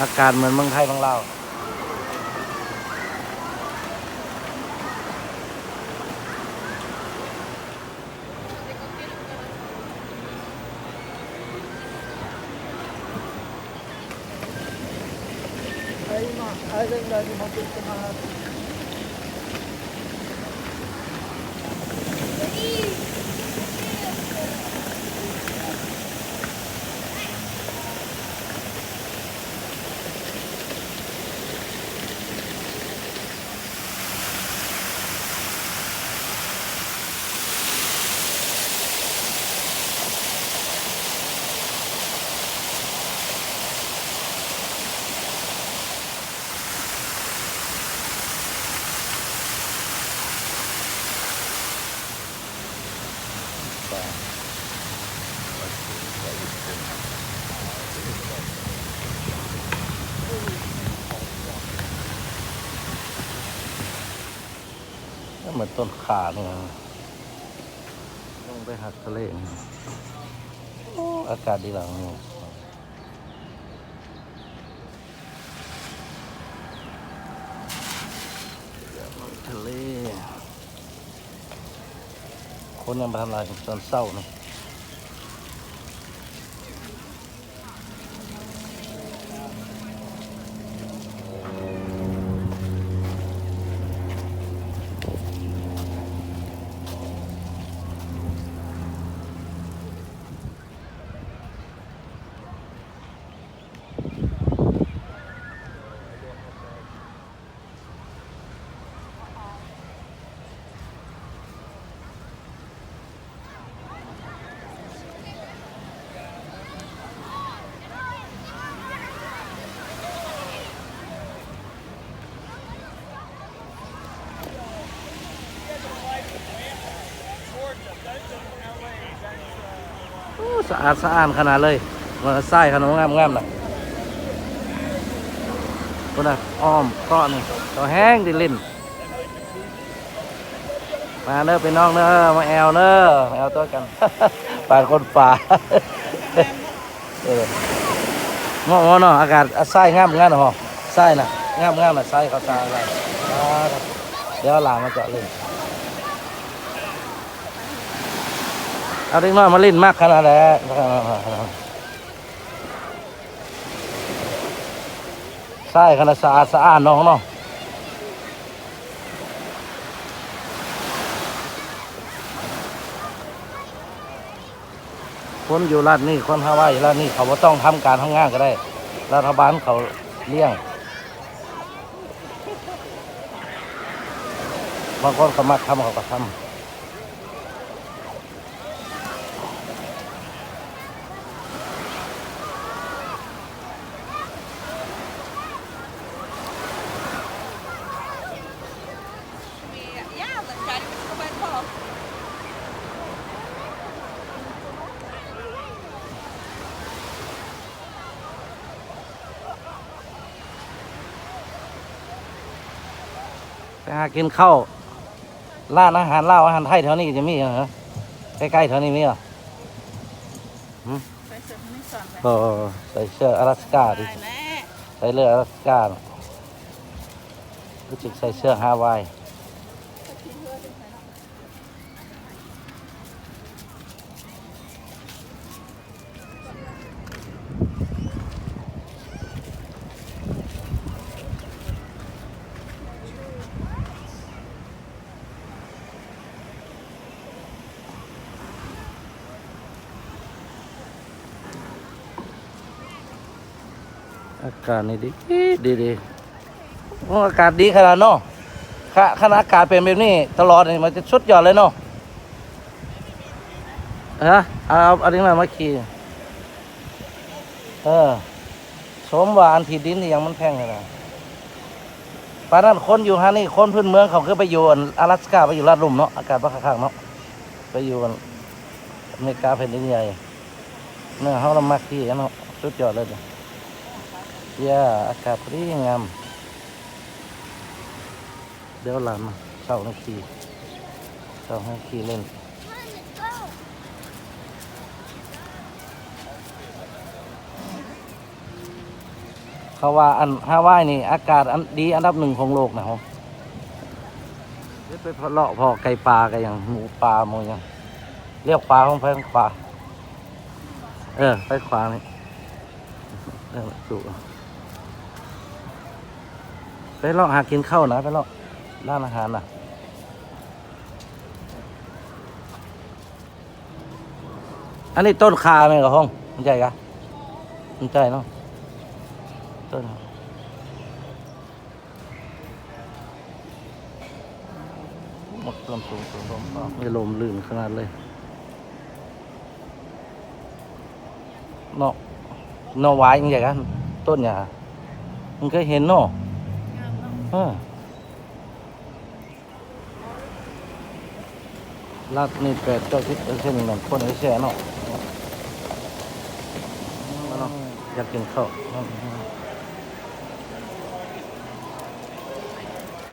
อากาศเหมือนเมืองไทยบางเราว今、 เหมือนต้นขาเนี่ยลงไปหักทะเลนี่โอ้อากาศดีหลังเนี่ยทะเล คนยังมาทำลายตอนเศร้านี่ สะอาดสะอ้านขนาดเลยมันไส้ขนาดงามงามๆน่ะคนน่ะอ้อมก้อนนี่ตัวแห้งดิลินมาเน้อไปน้องเน้อมาแอลเนอมาแอลตัวกันปาดคนป่าเออเงาะเงาะเนาะอากาศไส้งามงามนะฮะไส้น่ะงามงามน่ะไส้เขาตาอะไรอ่าเดี๋ยวเอาหลามาเจาะเล่น เอาเด็กน้อยมาเล่นมากขนาดไหนใช่ขนาดสะอาดสะอาดน้องเนาะคนอยู่รัฐนี่คนฮาวายอยู่รัฐนี่เขาบ่ต้องทำการทำงานก็ได้ รัฐบาลเขาเลี้ยงบางคนเขามักทำเขาก็ทำ ไปหากินข้าวร้านอาหารลาวอาหารไทยแถวนี้จะมีเหรอใกล้ๆแถวนี้มีเหรอ Zij zegt niks aan. เออใส่เสื้ออลาสก้าดิ Nee, nee. ใส่เรืออลาสก้าน่ะรู้สึกใส่เสื้อฮาวาย อากาศนี่ดีดีดีโอ้อากาศดีขนาดเนาะขะขณะอากาศเป็นแบบนี้ตลอดนี่มันจะสุดยอดเลยเนาะฮะเอาเอาเอาดิ้งมามาขี่เออสมว่าอันที่ดินนี่ยังมันแพงขนาดปานนั้นคนอยู่ฮะนี่คนพื้นเมืองเขาคือไปอยู่อัน阿拉斯กาไปอยู่ลาดลุ่มเนาะอากาศบ้าข้างๆเนาะไปอยู่กันอเมริกาแผ่นดินใหญ่เนี่ยเขาเรามักที่กันเนาะสุดยอดเลย เนี่ย Ya, agak ringan. Dia lama, sau nó ขี่ sau nó ขี่ lên. เขาว่าอันฮาวายนี่ อากาศอันดีอันดับหนึ่งของโลกนะฮะเดี๋ยวไปเพาะเลาะพอไก่ปลากันอย่างหมูปลาหมูหยังเรียกปลาของไปขวา เออ ไปขวานี่เออสุ ไปเลาะหากินข้าวนะไปเลาะร้านอาหารนะอันนี้ต้นคาไหมกับห้องมันใจกะมันใจเนาะต้นหมดต้นสูงสูงลมก็ไม่ลมลื่นขนาดเลยเนาะเนาะไว้ยังไงกันต้นหญ้ามึงเคยเห็นเนาะ อลัดนี่แปดเก้าสิบเปอร์เซ็นต์นั่นคนไอ้แช่เนาะมาเนาะอยากกินข้าว